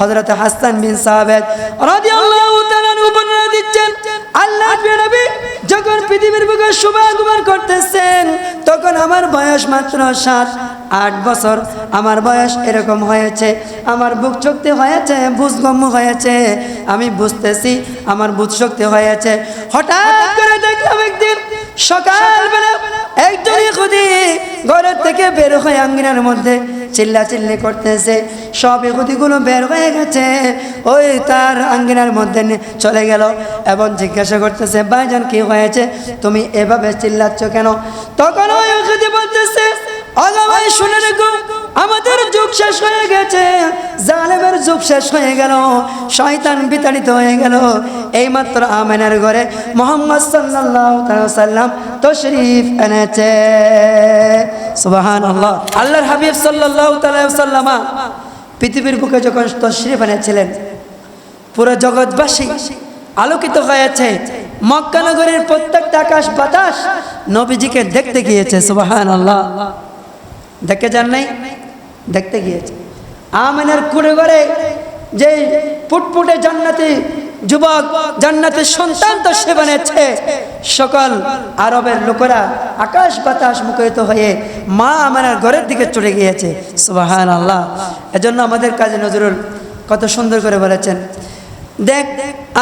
হযরত হাসান বিন সাহাবেদ বর্ণনা দিচ্ছেন, আল্লাহ নবী যখন পৃথিবীর বুকে শুভাগমন করতেছেন, তখন আমার বয়স মাত্র সাত, আট বছর। আমার বয়স এরকম হয়েছে, আমার বুক শক্তি হয়েছে বুঝগম্য হয়েছে। আমি বুঝতেছি, আমার বুধ শক্তি হয়েছে। হঠাৎ করে দেখলাম একদিন সকালবেলা একজন ইহুদি ঘরের থেকে বের হয়ে আঙ্গিনার মধ্যে চিল্লা চিল্লি করতেছে। সব ইহুদিগুলো বের হয়ে গেছে। ওই তার আঙ্গিনার মধ্যে চলে গেল এবং জিজ্ঞাসা করতেছে, ভাইজান, কি হয়েছে? তুমি এভাবে চিল্লাচ্ছ কেন? তখন ওই ইহুদি বলতেছে শুনে আমাদের যুগ শেষ হয়ে গেছে। জালেমের যুগ শেষ হয়ে গেল। শয়তান বিতাড়িত হয়ে গেল। এইমাত্র আমেনের ঘরে মোহাম্মদ তাআলা সাল্লাম তশরিফ এনেছে। সুবাহান আল্লাহ আল্লাহর হাবিব সাল্লাল্লাহু তাআলা সাল্লামা পৃথিবীর বুকে যখন তশরিফ এনেছিলেন, পুরো জগৎবাসী আলোকিত হয়েছে মক্কানগরের প্রত্যেকটা আকাশ বাতাস নবীজিকে দেখতে গিয়েছে সুবাহান আল্লাহ দেখে যান নাই? দেখতে গিয়েছে। আমেনের কুড়ে ঘরে যে ফুটফুটে জান্নাতি যুবক, জান্নাতের সন্তান তো সে বানিয়েছে। সকল আরবের লোকেরা আকাশ বাতাস মুখরিত হয়ে মা আমার ঘরের দিকে চলে গিয়েছে। সুবাহান আল্লাহ এজন্য আমাদের কাজে নজরুল কত সুন্দর করে বলেছেন, দেখ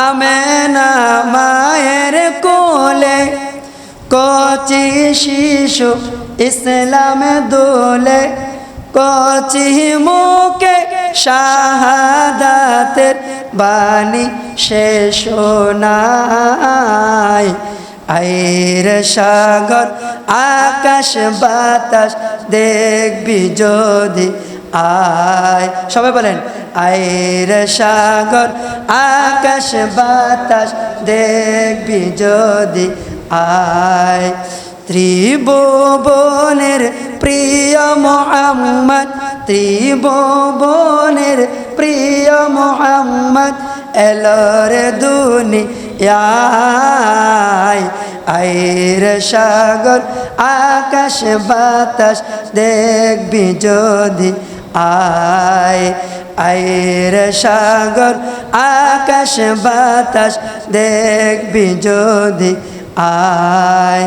আমেনা মায়ের কোলে কচি শিশু ইসলামে দোলে কচি মুখে শাহাদাতের বাণী শেষ নাই আইর সাগর, আকাশ, বাতাস দেখবি যদি আয়। সবাই বলেন, আইর সাগর, আকাশ, বাতাস দেখবি যদি আয়। ত্রিভুবনের প্রিয় মোহাম্মদ, ত্রিভুবনের প্রিয় মোহাম্মদ এলর দুনিয়ায়, আইর সাগর, আকাশ বাতাস দেখবি যদি আয়, আইর সাগর, আকাশ বাতাস দেখবি যদি আয়।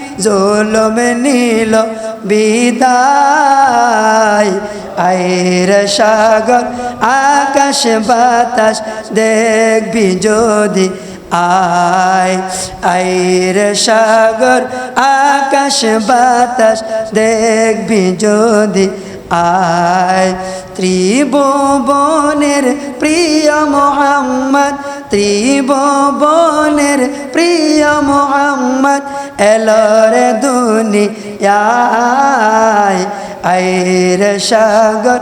জুলুম নীল বিদায়। আইর সাগর, আকাশ বাতাস, দেখবি যদি আয়। আইর সাগর, আকাশ বাতাস, দেখবি যদি আয়। ত্রিভুবনের প্রিয় মোহাম্মদ ত্রিভুবনের প্রিয় মোহাম্মদ এলর দুনিয়ায় আইর সাগর,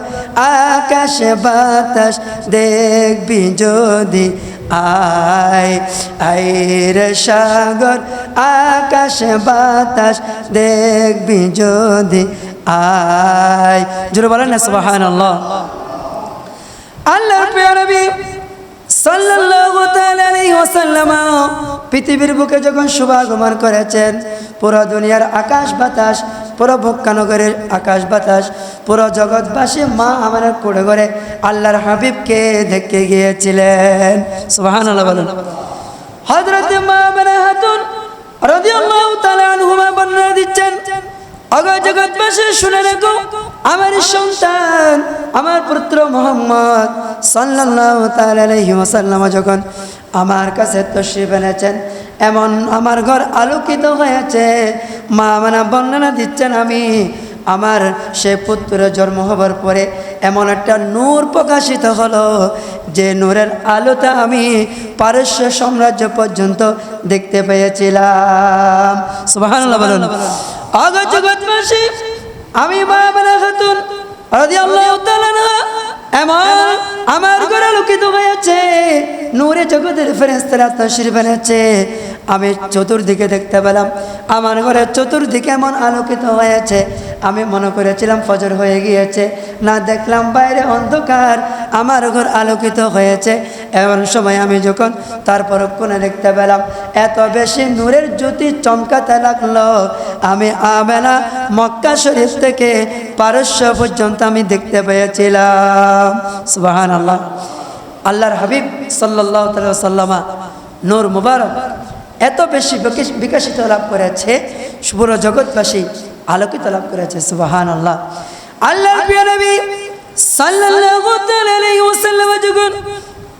আকাশ বাতাস দেখবি যদি আয়। আইর সাগর, আকাশ বাতাস দেখবি যদি আয়। জুড়ে বলেন না সুবাহান আল্লাহ আল্লাহর পৃথিবীর বুকে যখন শুভাগমন করেছেন, পুরো দুনিয়ার আকাশ বাতাস, পুরো ভক্কানগরের আকাশ বাতাস, পুরো জগৎবাসী মা আমার কোড়ে ঘরে আল্লাহর হাবিবকে দেখে গিয়েছিলেন। সুবহানাল্লাহ বলেন। হযরত মা মানে হাতুন রাদিয়াল্লাহু তাআলা আনহুমা বর্ণনা দিচ্ছেন অগ জগৎবাসী, শুনে রাখো, আমার সন্তান, আমার পুত্র মোহাম্মদ সাল্লাল্লাহু তাআলা আলাইহি ওয়াসাল্লাম যখন আমার কাছে তশরিফ এনেছেন, এমন আমার ঘর আলোকিত হয়েছে। মা মানা বর্ণনা দিচ্ছেন আমি, আমার সে পুত্রের জন্ম হবার পরে এমন একটা নূর প্রকাশিত হলো যে নূরের আলোতে আমি পারস্য সাম্রাজ্য পর্যন্ত দেখতে পেয়েছিলাম। আমি খাতুন এমন আমার ঘরে আলোকিত হয়েছে নূরে জগতের ফেরেস্তারা তশরিফ এনেছে। আমি চতুর্দিকে দেখতে পেলাম। আমার ঘরের চতুর্দিকে এমন আলোকিত হয়েছে। আমি মনে করেছিলাম ফজর হয়ে গিয়েছে। না দেখলাম বাইরে অন্ধকার। আমার ঘর আলোকিত হয়েছে। এমন সময় আমি যখন তার পরক্ষণে দেখতে পেলাম, এত বেশি নূরের জ্যোতি চমকাতে লাগল। আমি আমেনা, মক্কা শরীফ থেকে পারস্য পর্যন্ত আমি দেখতে পেয়েছিলাম। সুবাহান আল্লাহ আল্লাহর হাবিব সাল্লাহ সাল্লামা নূর মুবারক এত বেশি বিকাশ- বিকশিত লাভ করেছে পুরো জগৎবাসী আলোকিত লাভ করেছে সুবাহান আল্লাহ আল্লাহ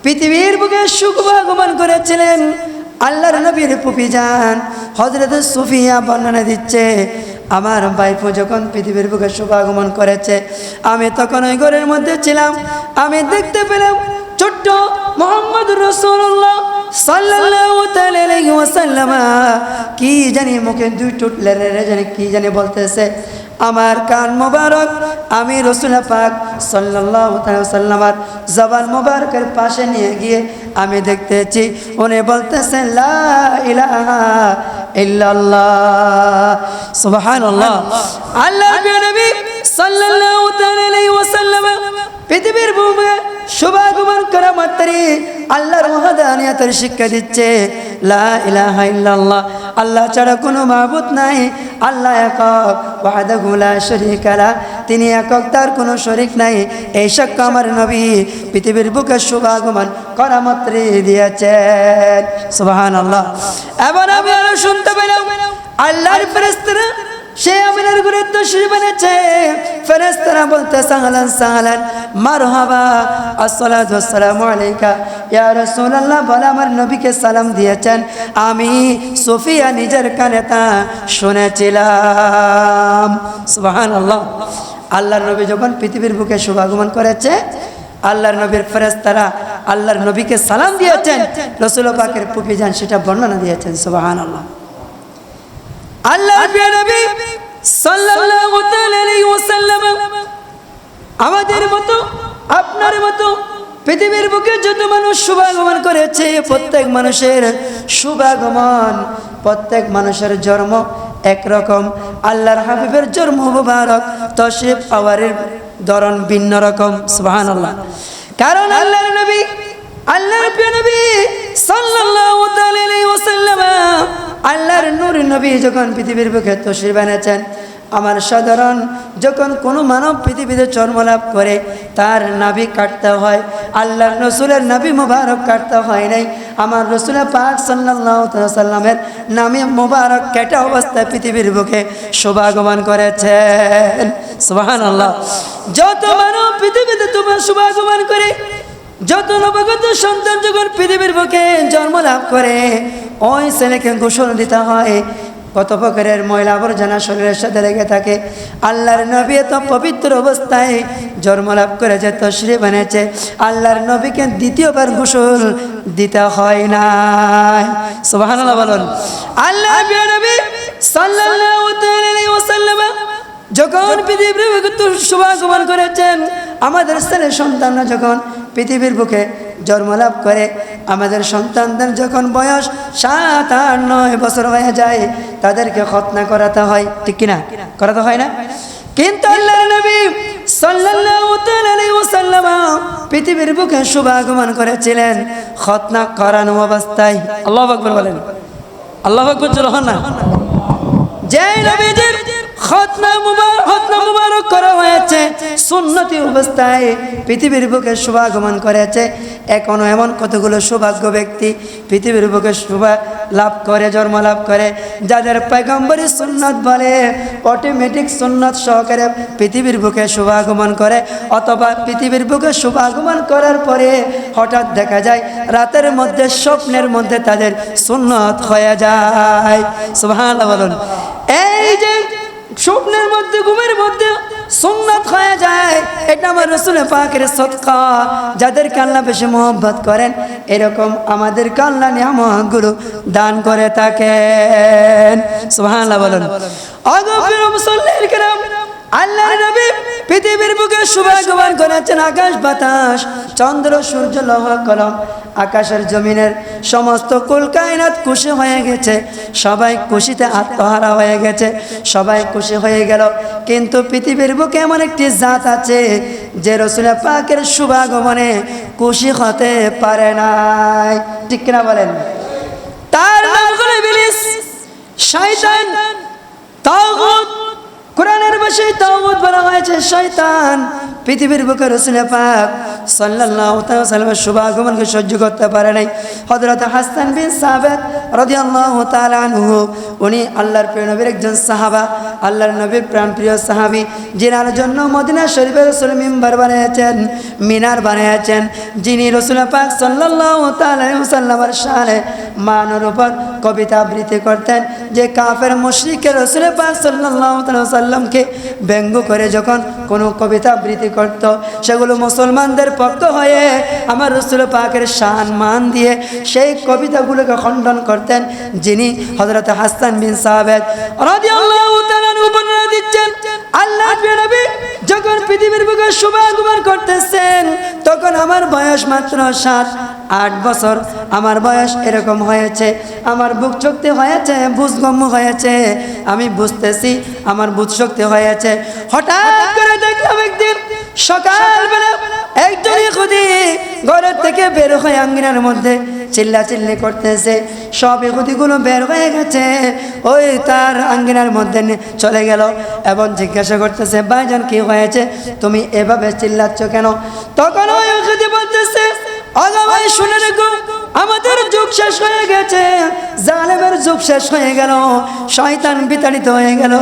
পৃথিবীর বুকে সুখ আগমন করেছিলেন, আল্লাহর নবীর পুপি যান হজরত সুফিয়া বর্ণনা দিচ্ছে, আমার বাইপো যখন পৃথিবীর বুকে শুভ আগমন করেছে, আমি তখন ওই ঘরের মধ্যে ছিলাম, আমি দেখতে পেলাম ছোট্ট মোহাম্মদ রসুল্লাহ ওয়াসাল্লাম কি জানি মুখে দুই টুটলে রে জানি কি জানি বলতেছে। আমার কান মোবারক আমি রসুল পাক সাল্লাল্লাহু তাআলা সাল্লামার জবান মোবারকের পাশে নিয়ে গিয়ে আমি দেখতেছি উনি বলতেছেন লা ইলাহা ইল্লাল্লাহ। সুবহানাল্লাহ। আল্লাহ। নবী সাল্লাল্লাহু তাআলা ওয়াসাল্লাম পৃথিবীর ভূমি শুভাগমন করা মাত্রই আল্লাহর মহাদানিয়াতের শিক্ষা দিচ্ছে, লা ইলাহা ইল্লাল্লাহ। আল্লাহ ছাড়া কোনো মাবুদ নাই, আল্লাহ একক, ওয়াহদাহু লা শারীকা লা। তিনি একক, তার কোনো শরীক নাই। এই সাক্ষ্য আমার নবী পৃথিবীর বুকে শুভাগমন করা মাত্রই দিয়েছেন। সুবহানাল্লাহ। এবার আমি আরও শুনতে পেলাম, আল্লাহর ফেরেশতারা সে আমিনার ঘরে তশরি বানাচ্ছে ফেরেশতারা বলতে সাহালান, সাহলান, মারহাবা, আসসালাতু ওয়াসসালামু আলাইকা। ইয়া রাসূলুল্লাহ, বলে আমার নবীকে সালাম দিয়েছেন। আমি সোফিয়া নিজের কানে তা শুনেছিলাম। সুবহানাল্লাহ। আল্লাহর নবী যখন পৃথিবীর বুকে শুভাগমন করেছে, আল্লাহর নবীর ফেরেস্তারা আল্লাহর নবীকে সালাম দিয়েছেন। রসুল পাকের পুপি যান সেটা বর্ণনা দিয়েছেন। সুবহানাল্লাহ। আল্লাহ নবী সাল্লাল্লাহু আলাইহি ওয়াসাল্লাম আমাদের মতো, আপনার মতো পৃথিবীর বুকে যত মানুষ শুভাগমন করেছে, প্রত্যেক মানুষের শুভাগমন প্রত্যেক মানুষের জন্ম একরকম। আল্লাহর হাবিবের জন্ম মুবারক তশরিফ পাওয়ারের ধরন ভিন্ন রকম, সুবহানাল্লাহ। কারণ আল্লাহর নবী, আল্লাহর প্রিয় নবী আল্লাহর নূর নবী যখন পৃথিবীর বুকে তশরিফ এনেছেন আমার সাধারণ যখন কোনো মানব পৃথিবীতে জন্মলাভ করে, তার নাভি কাটতে হয়, আল্লাহর রসুলের নাভি মোবারক কাটতে হয় নাই, আমার রসুলের পাক সাল্লামের নামে মোবারক কেটে অবস্থায় পৃথিবীর বুকে শুভাগমন করেছেন। আল্লাহ যত মানব পৃথিবীতে তোমার শুভাগমন করে যত নবগত সন্তান যখন পৃথিবীর বুকে জন্ম লাভ করে, ওই ছেলেকে গোসল দিতে হয়। কত প্রকারের ময়লা আবর্জনা শরীরের সাথে লেগে থাকে। আল্লাহর নবী এত পবিত্র অবস্থায় জন্ম লাভ করেছে তশ্রী বানিয়েছে আল্লাহর নবীকে দ্বিতীয়বার গোসল দিতে হয় না সুবহানাল্লাহ বলুন। আল্লাহ আলাইহি যখন পৃথিবীর শুভাগমন করেছেন, আমাদের ছেলে সন্তানরা যখন পৃথিবীর বুকে জন্মলাভ করে, আমাদের সন্তানদের যখন বয়স সাত, আট, নয় বছর হয়ে যায়, তাদেরকে খতনা করাতে হয়। ঠিক কিনা? করাতে হয় না? কিন্তু আল্লাহ পৃথিবীর বুকে শুভাগমন করেছিলেন খতনা করানো অবস্থায়। আল্লাহু আকবার বলেন। আল্লাহু আকবার হন না। যে নবীজির করা হয়েছে। সুন্নতি অবস্থায় পৃথিবীর বুকে শুভাগমন করেছে। এমন কতগুলো ব্যক্তি পৃথিবীর শুভা লাভ করে, জন্ম লাভ করে, যাদের সুন্নত বলে অটোমেটিক সুন্নত সহকারে পৃথিবীর বুকে শুভাগমন করে, অথবা পৃথিবীর বুকে শুভাগমন করার পরে হঠাৎ দেখা যায়, রাতের মধ্যে, স্বপ্নের মধ্যে তাদের সুন্নত হয়ে যায়। সুবহানাল্লাহ বলুন। এই যে স্বপ্নের মধ্যে, ঘুমের মধ্যে সুন্নাত হয়ে যায়। এটা আমার রসুলের পাকের সৎকা যাদেরকে আল্লাহ বেশি মোহব্বত করেন, এরকম আমাদের আল্লাহ নিয়ামতগুলো দান করে থাকেন। সুবহানাল্লাহ বলুন। অগভীর মুসল্লির কিরাম, আল্লাহর নবী পৃথিবীর বুকে শুভাগমন করেছেন আকাশ বাতাস, চন্দ্র সূর্য লহ কলম। আকাশের জমিনের সমস্ত কুল কায়নাত খুশি হয়ে গেছে। সবাই খুশিতে আত্মহারা হয়ে গেছে। সবাই খুশি হয়ে গেল। কিন্তু পৃথিবীর বুকে এমন একটি জাত আছে, যে রসুলের পাকের শুভাগমনে খুশি হতে পারে নাই। ঠিক কিনা বলেন? তার নাম হলো ইবলিস, শয়তান কোরআনের ভাষায় বলা হয়েছে শয়তান পৃথিবীর বুকে রসুলের পাক তাআলা সাল্লামের শুভাগমনকে সহ্য করতে পারে নাই। হযরত হাসান বিন সাবেত রাদিয়াল্লাহু তাআলা আনহু, উনি আল্লাহর প্রিয় নবীর একজন সাহাবা, আল্লাহর নবীর প্রাণপ্রিয় সাহাবী, যিনার জন্য মদিনা শরীফের রসুল মিম্বার বানিয়েছেন, মিনার বানিয়েছেন, যিনি রসুল পাক আলাইহি ওয়াসাল্লামের শানে মানের উপর কবিতা আবৃত্তি করতেন, যে কাফের মুশরিকের রসুল পাক সাল্লাল্লাহু তাআলা সাল্লামকে ব্যঙ্গ করে যখন কোনো কবিতা আবৃত্তি করত, সেগুলো মুসলমানদের পক্ষ হয়ে আমার রসুল পাকের শান মান দিয়ে সেই কবিতাগুলোকে খণ্ডন করতেন, যিনি হযরত হাসান বিন তাআলা দিচ্ছেন, আল্লাহ যখন পৃথিবীর বুকে শুভাগমন করতেছেন, তখন আমার বয়স মাত্র সাত আট বছর। আমার বয়স এরকম হয়েছে। আমার বুক শক্তি হয়েছে বুঝগম্য হয়েছে। আমি বুঝতেছি, আমার বুধ শক্তি হয়েছে। হঠাৎ করে দেখলাম একদিন সকালবেলা একজন ইহুদি ঘরের থেকে বের হয়ে আঙ্গিনার মধ্যে চিল্লা চিল্লি করতেছে। সব ইহুদিগুলো বের হয়ে গেছে। ওই তার আঙ্গিনার মধ্যে চলে গেল এবং জিজ্ঞাসা করতেছে, ভাইজান, কি হয়েছে? তুমি এভাবে চিল্লাচ্ছ কেন? তখন ওই বলতেছে ভাই, শুনে রেখো, আমাদের যুগ শেষ হয়ে গেছে, জালেমের যুগ শেষ হয়ে গেল, শয়তান বিতাড়িত হয়ে গেল।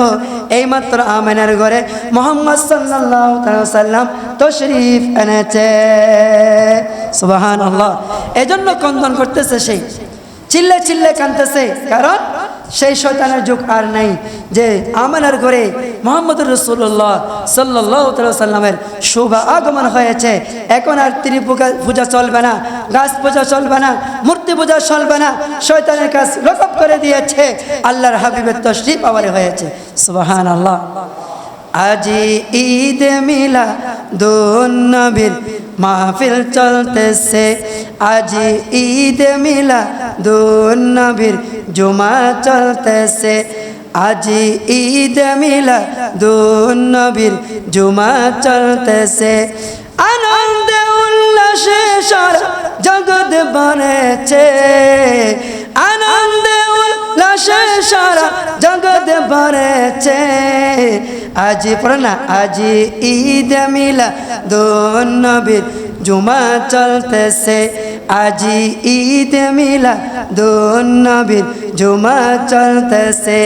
এইমাত্র আমেনার ঘরে মোহাম্মদ তাআলা সাল্লাম তশরিফ এনেছে। সুবাহান আল্লাহ এজন্য কন্দন করতেছে সেই চিল্লে চিল্লে কানতেছে কারণ সেই শয়তানের যুগ আর নাই যে আমানার ঘরে মোহাম্মদ রসুল্লাহ সাল্লাহ সাল্লামের শুভ আগমন হয়েছে। এখন আর ত্রি পূজা চলবে না, গাছ পূজা চলবে না, মূর্তি পূজা চলবে না, শয়তানের কাজ রকম করে দিয়েছে, আল্লাহর হাবিবের তশরিফ আবার হয়েছে। সুবাহান আল্লাহ আজি ঈদ মিলা নবীর মাহফিল চলতেছে। আজি ঈদ মিলা নবীর জুমা চলতেছে। আজি ঈদ মিলা নবীর জুমা চলতেছে। আনন্দ উল্লাসে সারা জগৎ বনেছে আনন্দ উল্লাসে সারা জগৎ ভরেছে। আজি না, আজি ঈদ মিলা নবীর জুমা চলতেছে। আজি ঈদ মিলা নবীর জুমা চলতেছে।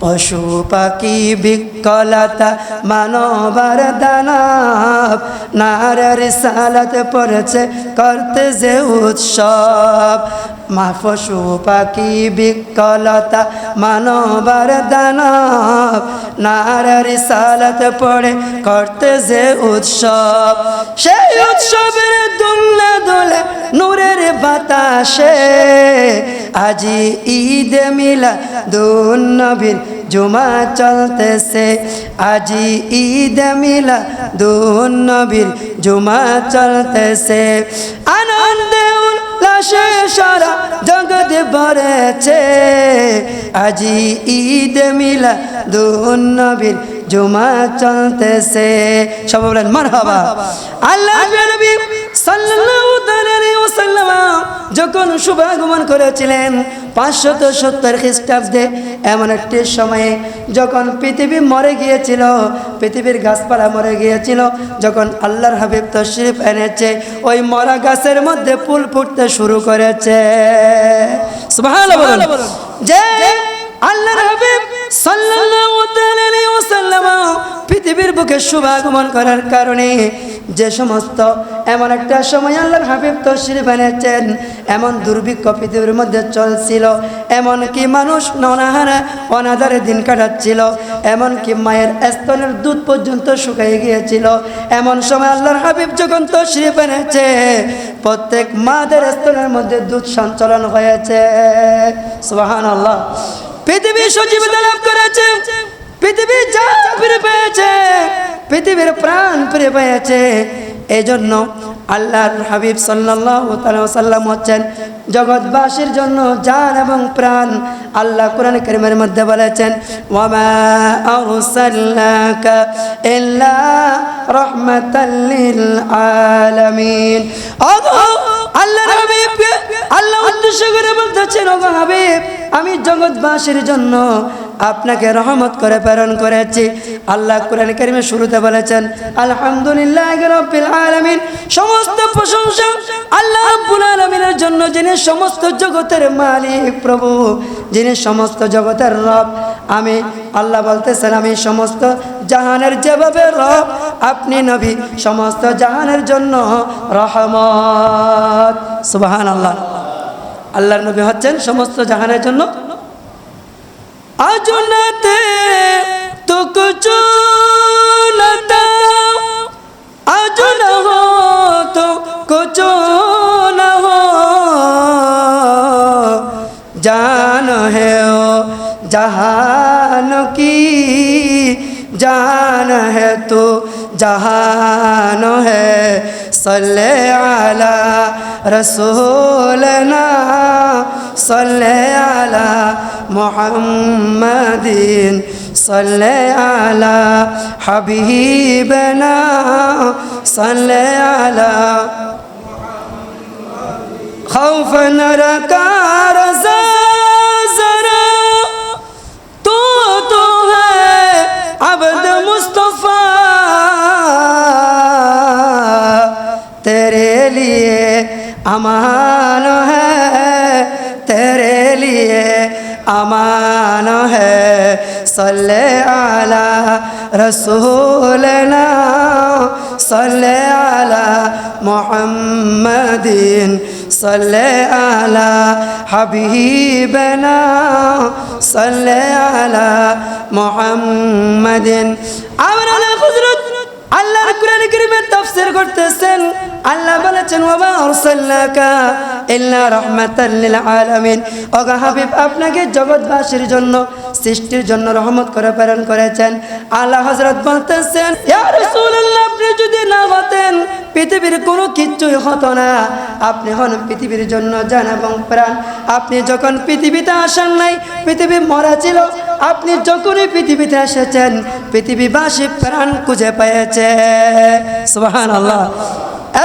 পশু পাখি বিকলতা মানবার দানব, নারের সালাত পড়েছে করতে যে উৎসব। মা পশু পাখি বিকলতা মানবার দানব নারের সালাত পড়ে করতে যে উৎসব, সেই উৎসবের দুল্লে দোলে নূরের বাতাসে। আজি ঈদ মিলা দুন নবীর জুমা চলতেছে। আজি ঈদ মিলা দুন নবীর জুমা চলতেছে। আনন্দে উল্লাসে সারা জগৎ ভরেছে। আজি ঈদ মিলা দুন নবীর জুমা চলতেছে। সব বলেন মার হবা আল্লাহ নবী ওয়াসাল্লাম যখন শুভাগমন করেছিলেন পাঁচশত সত্তর খ্রিস্টাব্দে এমন একটি সময়ে যখন পৃথিবী মরে গিয়েছিল পৃথিবীর গাছপালা মরে গিয়েছিল যখন আল্লাহর হাবিব তশরিফ এনেছে ওই মরা গাছের মধ্যে ফুল ফুটতে শুরু করেছে। যে আল্লাহর হাবিব সাল্লাল্লাহু আলাইহি ওয়াসাল্লাম পৃথিবীর বুকে শুভাগমন করার কারণে যে সমস্ত, এমন একটা সময় আল্লাহর হাবিব তশরিফ এনেছেন। এমন দুর্ভিক্ষ পৃথিবীর মধ্যে চলছিল। এমন কি মানুষ ননাহারা অনাদারে দিন কাটাচ্ছিল। এমন কি মায়ের স্তনের দুধ পর্যন্ত শুকিয়ে গিয়েছিল। এমন সময় আল্লাহর হাবিব যখন তশরিফ এনেছে, প্রত্যেক মাদের স্তনের মধ্যে দুধ সঞ্চালন হয়েছে। সুবাহান আল্লাহ পৃথিবী সজীবতা লাভ করেছে। পৃথিবী যা পেয়েছে। পৃথিবীর প্রাণ ফিরে পেয়েছে এই জন্য আল্লাহর হাবিব সাল্লাম হচ্ছেন জগৎবাসীর জন্য জান এবং প্রাণ। আল্লাহ কোরআন কারীমের মধ্যে বলেছেন আল্লাহ হাবিব, আমি জগৎবাসীর জন্য আপনাকে রহমত করে প্রেরণ করেছি। আল্লাহ কোরআন কারিমে শুরুতে বলেছেন, আলহামদুলিল্লাহ সমস্ত প্রশংসা আল্লাহ আলামিনের জন্য, যিনি সমস্ত জগতের মালিক প্রভু, যিনি সমস্ত জগতের রব। আমি, আল্লাহ বলতেছেন, আমি সমস্ত জাহানের যেভাবে রব, আপনি নবী, সমস্ত জাহানের জন্য রহমত। সুবহান আল্লাহ আল্লাহর নবী হচ্ছেন সমস্ত জাহানের জন্য अजुनते तो कुछ न था अजुन हो तो कुछ न हो जान है ओ जहान की जान है तो جہان ہے۔ صلی علی رسولنا۔ صلی علی محمد صلی علی حبیبنا۔ صلی علی خوف نرکا صل على رسولنا صل على محمد صل على حبيبنا صل على محمد আল্লাহ বলেছেন আপনাকে জগৎবাসীর জন্য, সৃষ্টির জন্য রহমত করে প্রেরণ করেছেন। আল্লাহ হযরত বলতেছেন আপনি যদি না হতেন পৃথিবীর কোনো কিচ্ছুই হতো না। আপনি হন পৃথিবীর জন্য জান এবং প্রাণ। আপনি যখন পৃথিবীতে আসেন নাই, পৃথিবী মরা ছিল আপনি যখনই পৃথিবীতে এসেছেন, পৃথিবীবাসী প্রাণ খুঁজে পেয়েছে। সুবহান আল্লাহ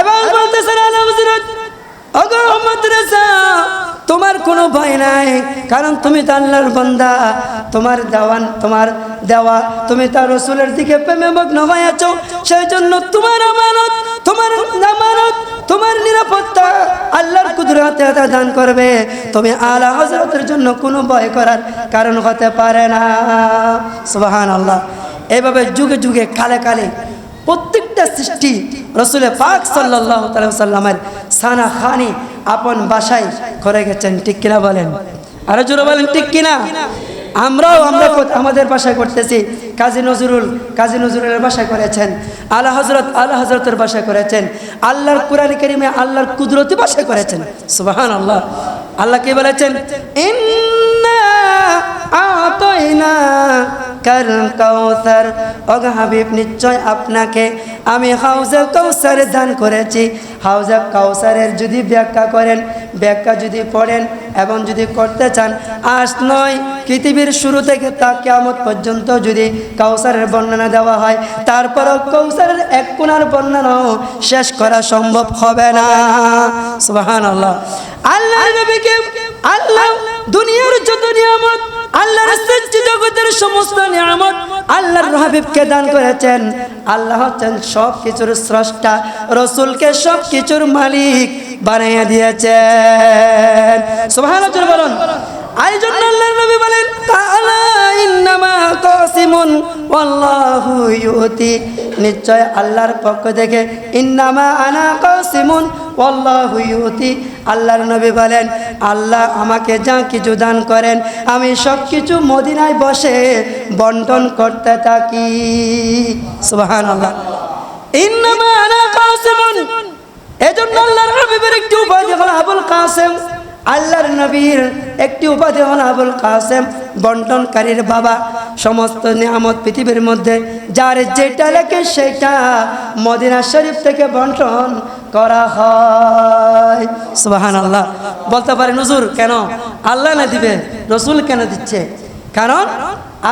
এবং বলতেছেন তোমার কোনো ভয় নাই, কারণ তুমি তো আল্লাহর বান্দা। তোমার দেওয়ান, তোমার দেওয়া, তুমি তার রসুলের দিকে প্রেমে মগ্ন হয়েছ। সেই জন্য তোমার আমানত তোমার আমানত তোমার নিরাপত্তা আল্লাহর কুদরতে দান করবে। তুমি আলা হজরতের জন্য কোনো ভয় করার কারণ হতে পারে না। সুবাহান আল্লাহ এভাবে যুগে যুগে কালে কালে প্রত্যেকটা সৃষ্টি রসুলের পাক সাল্লাহ সাল্লামের সানা খানি আপন বাসায় করে গেছেন, ঠিক কিনা বলেন? আরও জোরে বলেন, ঠিক কিনা? আমরাও আমরা আমাদের বাসায় করতেছি। কাজী নজরুল, কাজী নজরুলের বাসায় করেছেন। আল্লাহ হজরত আল্লাহ হজরতের বাসায় করেছেন। আল্লাহর কোরআন করিমে আল্লাহর কুদরতি বাসায় করেছেন। সুবাহান আল্লাহ আল্লাহ কি বলেছেন? আতাইনা কাল কাউসার ওগো হাবিব, নিশ্চয় আপনাকে আমি হাউজে কাউসার দান করেছি। হাউজে কাউসারের যদি ব্যাখ্যা করেন, ব্যাখ্যা যদি পড়েন এবং যদি করতে চান, আজ নয়, পৃথিবীর শুরু থেকে তা কেমন পর্যন্ত যদি কাউসারের বর্ণনা দেওয়া হয়, তারপরও কৌসারের এক কোনার বর্ণনাও শেষ করা সম্ভব হবে না। সুবাহান আল্লাহ আল্লাহ নবীকে আল্লাহ দুনিয়ার যত নিয়ামত আল্লাহর সৃষ্টি জগতের সমস্ত নিয়ামত আল্লাহর হাবিবকে দান করেছেন। আল্লাহ হচ্ছেন সব কিছুর স্রষ্টা, রসুলকে সব কিছুর মালিক বানাইয়া দিয়েছেন। সুবহানাল্লাহ বলুন। এই জন্য আল্লাহর নবী বলেন ইন্নামা নিশ্চয় আল্লাহর পক্ষ থেকে, ইন্নামা আনা কাসিমুন, ওয়াল্লাহু ইউতি। আল্লাহর নবী বলেন, আল্লাহ আমাকে যা কিছু দান করেন, আমি সব কিছু মদিনায় বসে বন্টন করতে থাকি। সুবহানাল্লাহ। ইন্নামা আনা কাসিমুন। এজন্য আল্লাহর হাবিবের একটি উপাধি হলো আবুল কাসেম। আল্লাহর নবীর একটি উপাধি হলো আবুল কাসেম, বন্টনকারীর বাবা। সমস্ত নিয়ামত পৃথিবীর মধ্যে, যার যেটা লেখে সেটা মদিনা শরীফ থেকে বন্টন করা হয়। সুবাহান আল্লাহ বলতে পারে নজুর কেন? আল্লাহ না দিবে, রসুল কেন দিচ্ছে? কারণ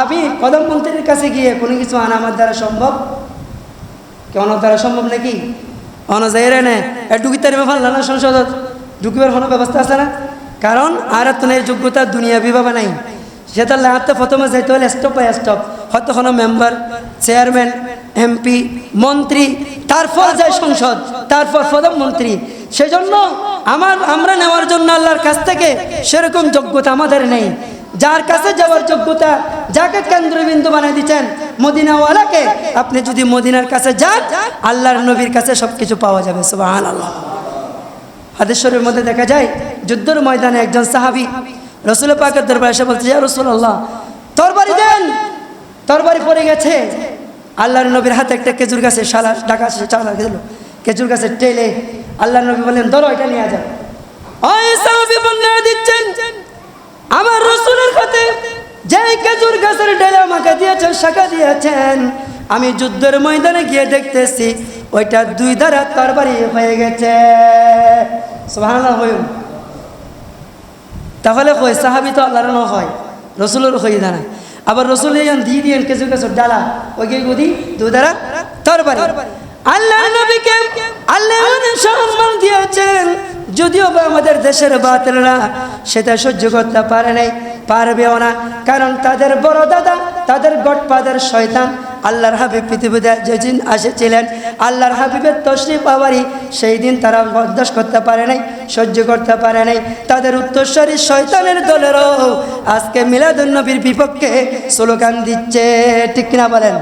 আমি প্রধানমন্ত্রীর কাছে গিয়ে কোনো কিছু আনা আমার দ্বারা সম্ভব? কেমন দ্বারা সম্ভব নাকি? অন যাইরে নে ঢুকিতে পারবে ভালো না সংসদত ঢুকিবার কোনো ব্যবস্থা আছে না? কারণ আর তো এই যোগ্যতা দুনিয়া বিভাবে নাই। সে সেটা লাগাতে প্রথমে যাইতে হলে স্টপ বাই স্টপ হয়তো কোনো মেম্বার চেয়ারম্যান এমপি মন্ত্রী, তারপর যায় সংসদ, তারপর প্রধানমন্ত্রী। সেজন্য আমার, আমরা নেওয়ার জন্য আল্লাহর কাছ থেকে সেরকম যোগ্যতা আমাদের নেই। যার কাছে যাওয়ার যোগ্যতা, যাকে কেন্দ্রবিন্দু বানিয়ে দিচ্ছেন, মদিনাওয়ালাকে। আপনি যদি মদিনার কাছে যান, আল্লাহর নবীর কাছে সব কিছু পাওয়া যাবে সুবাহান আল্লাহ হাদেশ্বরের মধ্যে দেখা যায়, যুদ্ধের ময়দানে একজন সাহাবি রসুল পাকের দরবার এসে বলছে, ইয়া রসুল আল্লাহ তরবারি দেন, তরবারি পড়ে গেছে। আল্লাহর নবীর হাতে একটা খেজুর গাছে সালা ডাকা চালা গেল খেজুর গাছের টেলে আল্লাহ নবী বললেন, ধরো এটা নিয়ে যাও। দিচ্ছেন রসুলের যে খেজুর গাছের দিয়েছেন দিয়েছেন। আমি যুদ্ধের ময়দানে গিয়ে দেখতেছি ওইটা দুই দ্বারা তরবারি হয়ে গেছে। সুবহানাল্লাহ হইম তাহলে কই, সাহাবি তো আল্লাহর হয়, রসুলের হয়ে দাঁড়া আবার রসুল ইয়ান দিয়ে দিয়েন কিছু কিছু ডালা ওই গুদি দুই দ্বারা তরবারি আল্লাহ নবীকে আল্লাহ সম্মান দিয়েছেন, যদিও বা আমাদের দেশের বাতিলরা সেটা সহ্য করতে পারে নাই, পারবেও না, কারণ তাদের বড় দাদা তাদের গডফাদার শয়তান আল্লাহর হাবিব পৃথিবীতে যেদিন আসেছিলেন, আল্লাহর হাবিবের তশরিফ আবারই সেই দিন তারা বরদাস্ত করতে পারে নাই, সহ্য করতে পারে নাই। তাদের উত্তরস্বরী শয়তানের দলেরও আজকে মিলাদুন্নবীর বিপক্ষে স্লোগান দিচ্ছে। ঠিক কিনা বলেন?